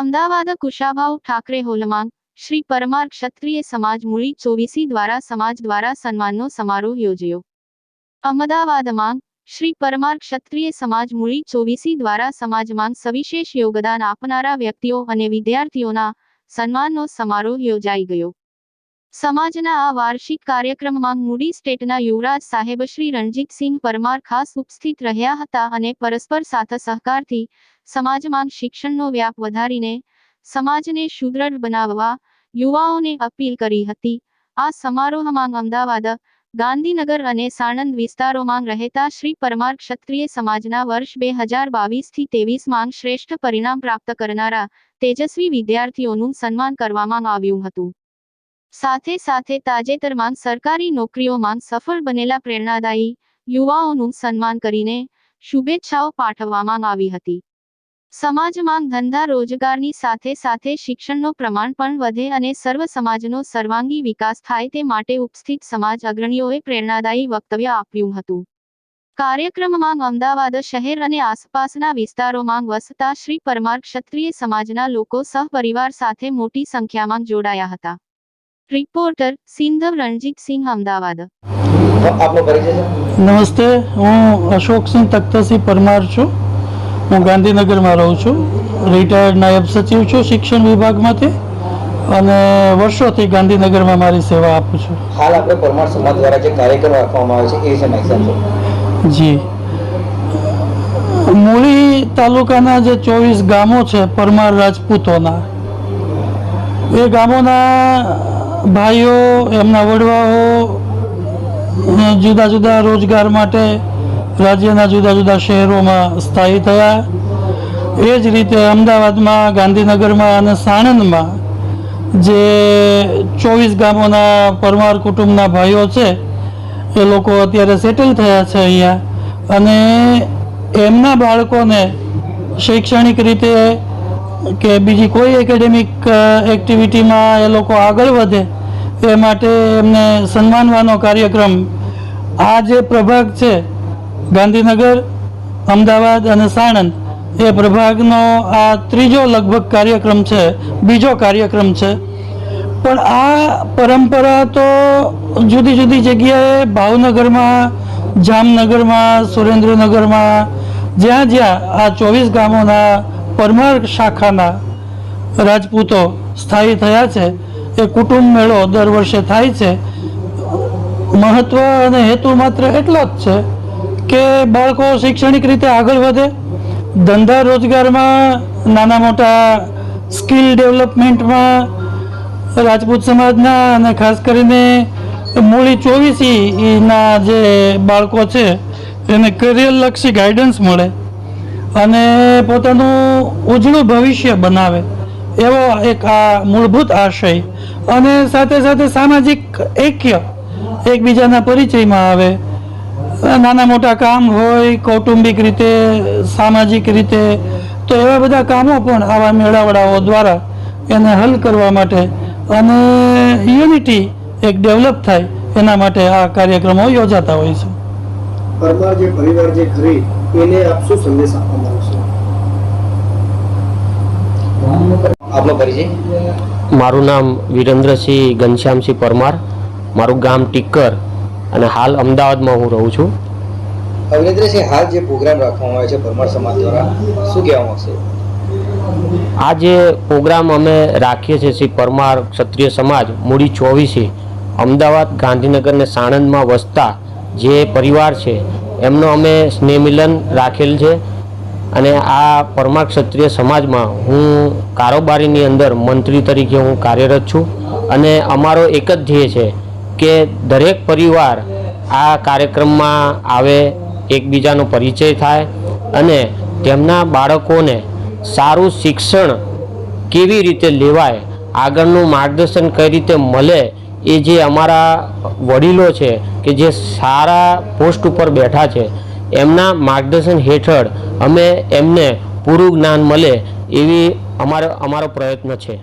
અમદાવાદ કુશાભાઉ ઠાકરે હોલમાંગ શ્રી પરમાર ક્ષત્રિય સમાજ મૂળી ચોવીસી દ્વારા સમાજ દ્વારા સન્માનનો સમારોહ યોજ્યો. અમદાવાદમાં શ્રી પરમાર ક્ષત્રિય સમાજ મૂળી ચોવીસી દ્વારા સમાજમાં સવિશેષ યોગદાન આપનારા વ્યક્તિઓ અને વિદ્યાર્થીઓના સન્માનનો સમારોહ યોજાઈ ગયો. સમાજના આ વાર્ષિક કાર્યક્રમમાં મૂડી સ્ટેટના યુવરાજ સાહેબ શ્રી રણજીતસિંહ પરમાર ખાસ ઉપસ્થિત રહ્યા હતા અને પરસ્પર સાથે સહકારથી સમાજમાં શિક્ષણનો વ્યાપ વધારીને સમાજને સુદૃઢ બનાવવા યુવાઓને અપીલ કરી હતી. આ સમારોહમાં અમદાવાદ, ગાંધીનગર અને સાણંદ વિસ્તારોમાં રહેતા શ્રી પરમાર ક્ષત્રિય સમાજના વર્ષ બે હજાર બાવીસથી ત્રેવીસમાં શ્રેષ્ઠ પરિણામ પ્રાપ્ત કરનારા તેજસ્વી વિદ્યાર્થીઓનું સન્માન કરવામાં આવ્યું હતું. સાથે સાથે તાજેતરમાં સરકારી નોકરીઓમાં સફળ બનેલા પ્રેરણાદાયી યુવાઓનું સન્માન કરીને શુભેચ્છાઓ પાઠવવામાં આવી હતી. સમાજમાં ધંધા રોજગારની સાથે સાથે શિક્ષણનો પ્રમાણ પણ વધે અને સર્વ સમાજનો સર્વાંગી વિકાસ થાય તે માટે ઉપસ્થિત સમાજ અગ્રણીઓએ પ્રેરણાદાયી વક્તવ્ય આપ્યું હતું. કાર્યક્રમમાં અમદાવાદ શહેર અને આસપાસના વિસ્તારોમાં વસતા શ્રી પરમાર ક્ષત્રિય સમાજના લોકો સહપરિવાર સાથે મોટી સંખ્યામાં જોડાયા હતા. રિપોર્ટર સિંધવ રણજીતસિંહ અમદાવાદ આપનો પરિચય છે? નમસ્તે હું અશોકસિંહ તખ્તસિંહ પરમાર છું. હું ગાંધીનગરમાં રહું છું. રિટાયર્ડ નાયબ સચિવ છું શિક્ષણ વિભાગમાંથી અને વર્ષોથી ગાંધીનગરમાં મારી સેવા આપું છું. હાલ આપણે પરમાર સમાજ દ્વારા જે કાર્યક્રમ રાખવામાં આવે છે એ છે એક્ઝામ્પલ જી. મૂળી તાલુકાના જે ચોવીસ ગામો છે પરમાર રાજપૂતોના એ ગામોના ભાઈઓ, એમના વડવાઓ જુદા જુદા રોજગાર માટે રાજ્યના જુદા જુદા શહેરોમાં સ્થાયી થયા. એ જ રીતે અમદાવાદમાં, ગાંધીનગરમાં અને સાણંદમાં જે ચોવીસ ગામોના પરમાર કુટુંબના ભાઈઓ છે, એ લોકો અત્યારે સેટલ થયા છે અહીંયા. અને એમના બાળકોને શૈક્ષણિક રીતે કે બીજી કોઈ એકેડેમિક એક્ટિવિટીમાં એ લોકો આગળ વધે, એ માટે એમને સન્માનવાનો કાર્યક્રમ. આ જે પ્રભાગ છે, ગાંધીનગર, અમદાવાદ અને સાણંદ, એ પ્રભાગનો આ ત્રીજો લગભગ કાર્યક્રમ છે, બીજો કાર્યક્રમ છે. પણ આ પરંપરા તો જુદી જુદી જગ્યાએ ભાવનગરમાં, જામનગરમાં, સુરેન્દ્રનગરમાં, જ્યાં જ્યાં આ ચોવીસ ગામોના પરમાર શાખાના રાજપૂતો સ્થાયી થયા છે. એ કુટુંબ મેળો દર વર્ષે થાય છે. મહત્વ અને હેતુ માત્ર એટલો જ છે કે બાળકો શૈક્ષણિક રીતે આગળ વધે. ધંધા રોજગારમાં નાના મોટા સ્કિલ ડેવલપમેન્ટમાં રાજપૂત સમાજના અને ખાસ કરીને મૂળી ચોવીસીના જે બાળકો છે, એને કરિયરલક્ષી ગાઈડન્સ મળે. અને પોતાનું ઉજળું ભવિષ્ય બનાવે એવો એક આ મૂળભૂત આશય. અને સાથે સાથે સામાજિક ઐક્ય એકબીજાના પરિચયમાં આવે. નાના મોટા કામ હોય, કૌટુંબિક રીતે, સામાજિક રીતે, તો એવા બધા કામો પણ આવા મેળાવડાઓ દ્વારા એને હલ કરવા માટે અને યુનિટી એક ડેવલપ થાય એના માટે આ કાર્યક્રમો યોજાતા હોય છે. પરિવાર જે ખરી એને આપ શું સંદેશ આપવા માંગશો આપનો પરિચય? મારું નામ વિરેન્દ્રસિંહ ઘનશ્યામસિંહ પરમાર. મારું ગામ ટીકર અને હાલ અમદાવાદમાં હું રહું છું. અવિનેન્દ્રસિંહ હાલ જે પ્રોગ્રામ રાખવામાં આવે છે પરમાર સમાજ દ્વારા શું કહેવા માંગશે આ જે પ્રોગ્રામ અમે રાખીએ છીએ શ્રી પરમાર ક્ષત્રિય સમાજ મૂડી ચોવીસે અમદાવાદ ગાંધીનગર ને સાણંદમાં વસતા જે પરિવાર છે એમનો અમે સ્નેહ મિલન રાખેલ છે અને આ પરમા ક્ષત્રિય સમાજમાં હું કારોબારીની અંદર મંત્રી તરીકે હું કાર્યરત છું અને અમારો એક જ ધ્યેય છે કે દરેક પરિવાર આ કાર્યક્રમમાં આવે, એકબીજાનો પરિચય થાય અને તેમના બાળકોને સારું શિક્ષણ કેવી રીતે લેવાય, આગળનું માર્ગદર્શન કઈ રીતે મળે એ જે અમારા વડીલો છે કે જે સારા પોસ્ટ ઉપર બેઠા છે, એમના માર્ગદર્શન હેઠળ અમે એમને પૂરું જ્ઞાન મળે એવી અમારો અમારો પ્રયત્ન છે.